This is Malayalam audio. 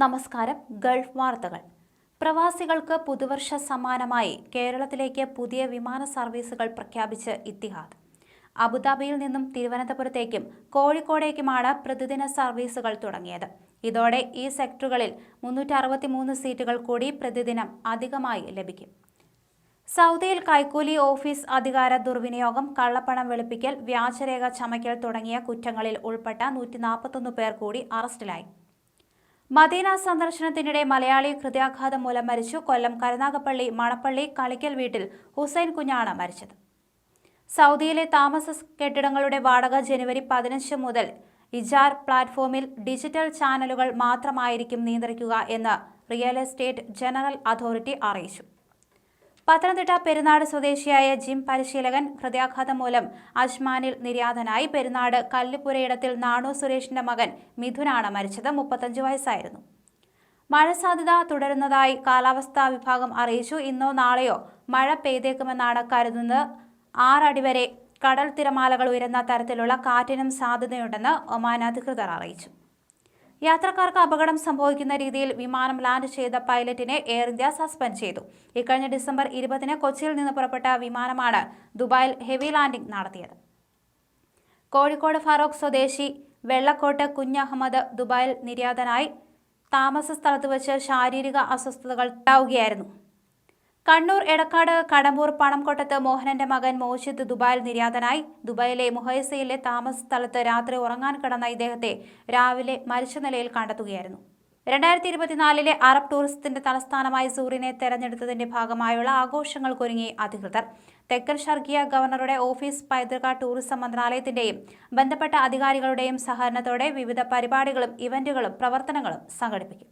നമസ്കാരം ഗൾഫ് വാർത്തകൾ. പ്രവാസികൾക്ക് പുതുവർഷ സമ്മാനമായി കേരളത്തിലേക്ക് പുതിയ വിമാന സർവീസുകൾ പ്രഖ്യാപിച്ച് ഇത്തിഹാദ്. അബുദാബിയിൽ നിന്നും തിരുവനന്തപുരത്തേക്കും കോഴിക്കോടേക്കുമാണ് പ്രതിദിന സർവീസുകൾ തുടങ്ങിയത്. ഇതോടെ ഈ സെക്ടറുകളിൽ മുന്നൂറ്റി സീറ്റുകൾ കൂടി പ്രതിദിനം അധികമായി ലഭിക്കും. സൗദിയിൽ കൈക്കൂലി ഓഫീസ് അധികാര ദുർവിനിയോഗം കള്ളപ്പണം വെളുപ്പിക്കൽ വ്യാജരേഖ ചമയ്ക്കൽ തുടങ്ങിയ കുറ്റങ്ങളിൽ ഉൾപ്പെട്ട നൂറ്റി പേർ കൂടി അറസ്റ്റിലായി. മദീന സന്ദർശനത്തിനിടെ മലയാളി ഹൃദയാഘാതം മൂലം മരിച്ചു. കൊല്ലം കരുനാഗപ്പള്ളി മണപ്പള്ളി കളിക്കൽ വീട്ടിൽ ഹുസൈൻ കുഞ്ഞാണ് മരിച്ചത്. സൗദിയിലെ താമസ കെട്ടിടങ്ങളുടെ വാടക ജനുവരി പതിനഞ്ച് മുതൽ ഇജാർ പ്ലാറ്റ്ഫോമിൽ ഡിജിറ്റൽ ചാനലുകൾ മാത്രമായിരിക്കും നിയന്ത്രിക്കുക എന്ന് റിയൽ എസ്റ്റേറ്റ് ജനറൽ അതോറിറ്റി അറിയിച്ചു. പത്തനംതിട്ട പെരുന്നാട് സ്വദേശിയായ ജിം പരിശീലകൻ ഹൃദയാഘാതം മൂലം അജ്മാനിൽ നിര്യാതനായി പെരുന്നാട് കല്ലുപുരയിടത്തിൽ നാണു സുരേഷിന്റെ മകൻ മിഥുനാണ് മരിച്ചത്. മുപ്പത്തഞ്ച് വയസ്സായിരുന്നു. മഴ സാധ്യത തുടരുന്നതായി കാലാവസ്ഥാ വിഭാഗം അറിയിച്ചു. ഇന്നോ നാളെയോ മഴ പെയ്തേക്കുമെന്നാണ് കരുതുന്നത്. ആറടി വരെ കടൽ തിരമാലകൾ ഉയരുന്ന തരത്തിലുള്ള കാറ്റിനും സാധ്യതയുണ്ടെന്ന് ഒമാൻ അധികൃതർ അറിയിച്ചു. യാത്രക്കാർക്ക് അപകടം സംഭവിക്കുന്ന രീതിയിൽ വിമാനം ലാൻഡ് ചെയ്ത പൈലറ്റിനെ എയർ ഇന്ത്യ സസ്പെൻഡ് ചെയ്തു. ഇക്കഴിഞ്ഞ ഡിസംബർ ഇരുപതിന് കൊച്ചിയിൽ നിന്ന് പുറപ്പെട്ട വിമാനമാണ് ദുബായിൽ ഹെവി ലാൻഡിംഗ് നടത്തിയത്. കോഴിക്കോട് ഫറോക്ക് സ്വദേശി വെള്ളക്കോട്ട് കുഞ്ഞഹമ്മദ് ദുബായിൽ നിര്യാതനായി താമസ സ്ഥലത്ത് വെച്ച് ശാരീരിക അസ്വസ്ഥതകൾ ഉണ്ടാവുകയായിരുന്നു. കണ്ണൂർ എടക്കാട് കടമ്പൂർ പണംകൊട്ടത്ത് മോഹനന്റെ മകൻ മോഷിദ് ദുബായിൽ നിര്യാതനായി. ദുബായിലെ മുഹൈസയിലെ താമസ സ്ഥലത്ത് രാത്രി ഉറങ്ങാൻ കിടന്ന ഇദ്ദേഹത്തെ രാവിലെ മരിച്ച നിലയിൽ കണ്ടെത്തുകയായിരുന്നു. രണ്ടായിരത്തി ഇരുപത്തിനാലിലെ അറബ് ടൂറിസത്തിന്റെ തലസ്ഥാനമായി സൂറിനെ തെരഞ്ഞെടുത്തതിന്റെ ഭാഗമായുള്ള ആഘോഷങ്ങൾക്കൊരുങ്ങി അധികൃതർ. തെക്കൻ ഷർഗിയ ഗവർണറുടെ ഓഫീസ് പൈതൃക ടൂറിസം മന്ത്രാലയത്തിന്റെയും ബന്ധപ്പെട്ട അധികാരികളുടെയും സഹകരണത്തോടെ വിവിധ പരിപാടികളും ഇവന്റുകളും പ്രവർത്തനങ്ങളും സംഘടിപ്പിക്കും.